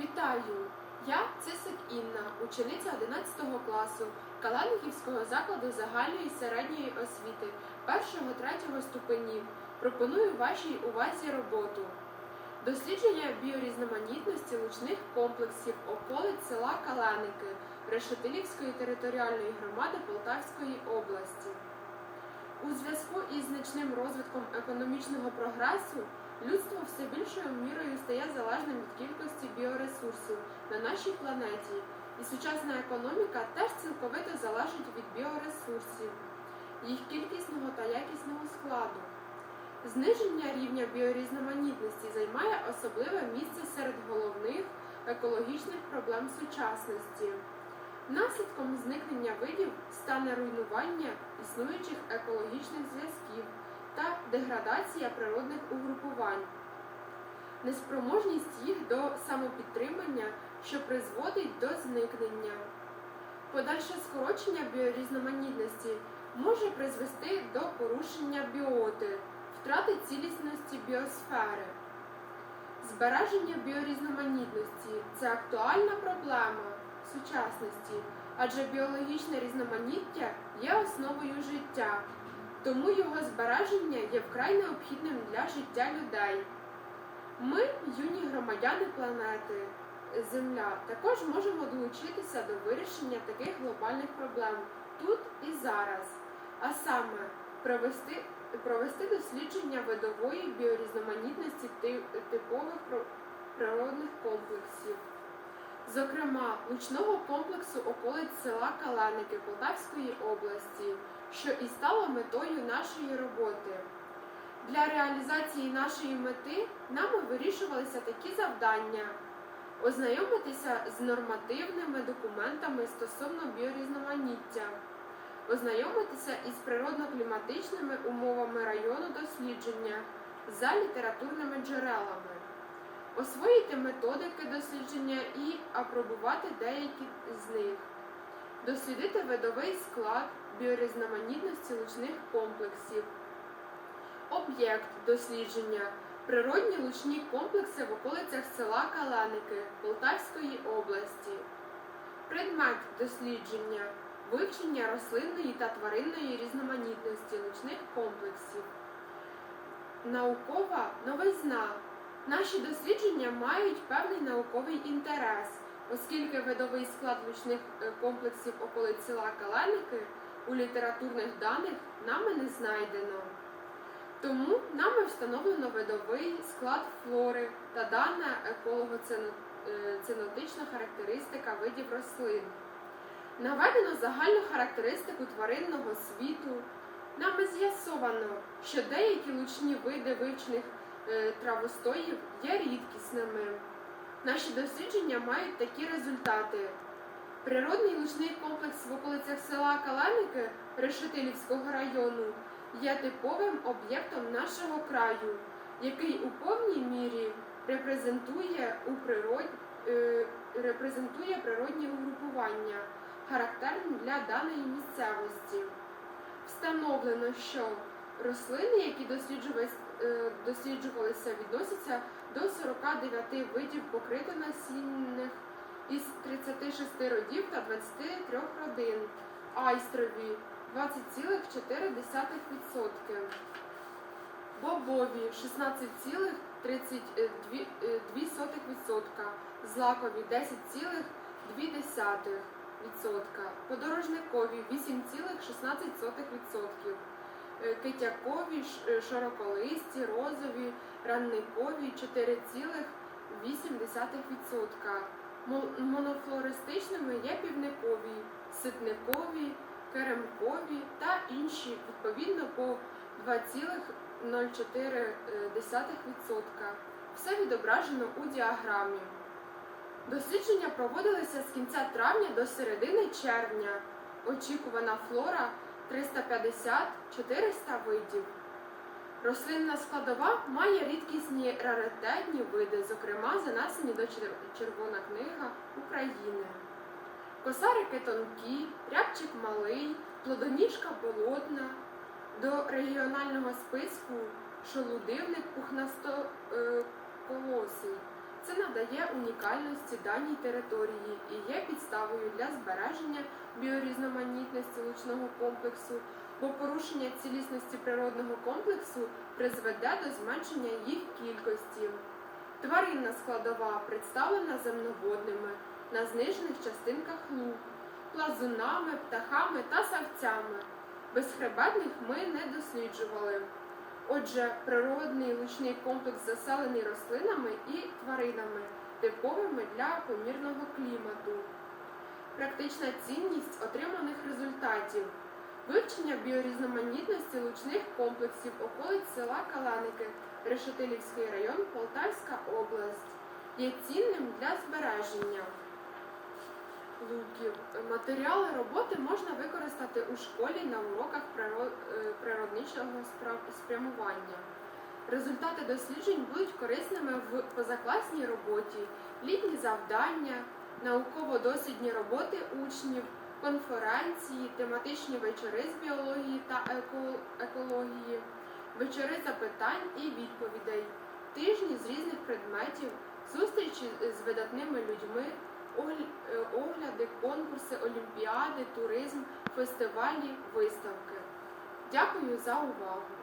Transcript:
Вітаю! Я Цисик Інна, учениця 11 класу Каланихівського закладу загальної середньої освіти 1-3 ступенів. Пропоную вашій увазі роботу. Дослідження біорізноманітності лучних комплексів околиць села Каленики Решетилівської територіальної громади Полтавської області. У зв'язку із значним розвитком економічного прогресу людство все більшою мірою стає залежним від кількості біоресурсів на нашій планеті, і сучасна економіка теж цілковито залежить від біоресурсів, їх кількісного та якісного складу. Зниження рівня біорізноманітності займає особливе місце серед головних екологічних проблем сучасності. Наслідком зникнення видів стане руйнування існуючих екологічних зв'язків та деградація природних угрупувань, неспроможність їх до самопідтримання, що призводить до зникнення. Подальше скорочення біорізноманітності може призвести до порушення біоти, втрати цілісності біосфери. Збереження біорізноманітності це актуальна проблема сучасності, адже біологічне різноманіття є основою життя, тому його збереження є вкрай необхідним для життя людей. Ми, юні громадяни планети Земля, також можемо долучитися до вирішення таких глобальних проблем тут і зараз, а саме провести, провести дослідження видової біорізноманітності типових природних комплексів. Зокрема, лучного комплексу околиць села Каленики Полтавської області, що і стало метою нашої роботи. Для реалізації нашої мети нами вирішувалися такі завдання: ознайомитися з нормативними документами стосовно біорізноманіття, ознайомитися із природно-кліматичними умовами району дослідження за літературними джерелами освоїти методики дослідження і апробувати деякі з них, дослідити видовий склад біорізноманітності лучних комплексів, об'єкт дослідження, природні лучні комплекси в околицях села Каленики Полтавської області, предмет дослідження, вивчення рослинної та тваринної різноманітності лучних комплексів, наукова новизна. Наші дослідження мають певний науковий інтерес, оскільки видовий склад лучних е, комплексів околиць села Каленики у літературних даних нами не знайдено. Тому нами встановлено видовий склад флори та дана еколого-ценотична характеристика видів рослин. Наведено загальну характеристику тваринного світу. Нами з'ясовано, що деякі лучні види вивчених е, травостоїв є рідкісними. Наші дослідження мають такі результати. Природний лучний комплекс в околицях села Каленики Решетилівського району є типовим об'єктом нашого краю, який у повній мірі репрезентує, у природ... е, репрезентує природні угрупування, характерні для даної місцевості. Встановлено, що рослини, які досліджувались- е, досліджувалися, відносяться до 49 видів покритонасінних із 36 родів та 23 родин, айстрові 20,4%, бобові 16,32%, злакові 10,2%, подорожникові 8,16%, е, китякові, е, широколисті, розові, ранникові 4,8%. Монофлористичними є півникові, ситникові, керемкові та інші відповідно по 2,04%. Все відображено у діаграмі. Дослідження проводилися з кінця травня до середини червня. Очікувана флора 350-400 видів. Рослинна складова має рідкісні раритетні види, зокрема занесені до Червона книга України. Косарики тонкі, рябчик малий, плодоніжка болотна. До регіонального списку шолудивник пухнастоколосий Це надає унікальності даній території і є підставою для збереження біорізноманітності лучного комплексу, бо порушення цілісності природного комплексу призведе до зменшення їх кількості. Тваринна складова представлена земноводними на знижених частинках луг, плазунами, птахами та савцями. Безхребетних ми не досліджували. Отже, природний лучний комплекс заселений рослинами і тваринами, типовими для помірного клімату. Практична цінність отриманих результатів. Вивчення біорізноманітності лучних комплексів околиць села Каланики, Решетилівський район, Полтавська область є цінним для збереження луків. Матеріали роботи можна використати у школі на уроках е, природничого спрямування. Результати досліджень будуть корисними в позакласній роботі, літні завдання, науково-дослідні роботи учнів, конференції, тематичні вечори з біології та екології, вечори запитань і відповідей, тижні з різних предметів, зустрічі з видатними людьми, огляди, конкурси, олімпіади, туризм, фестивалі, виставки. Дякую за увагу!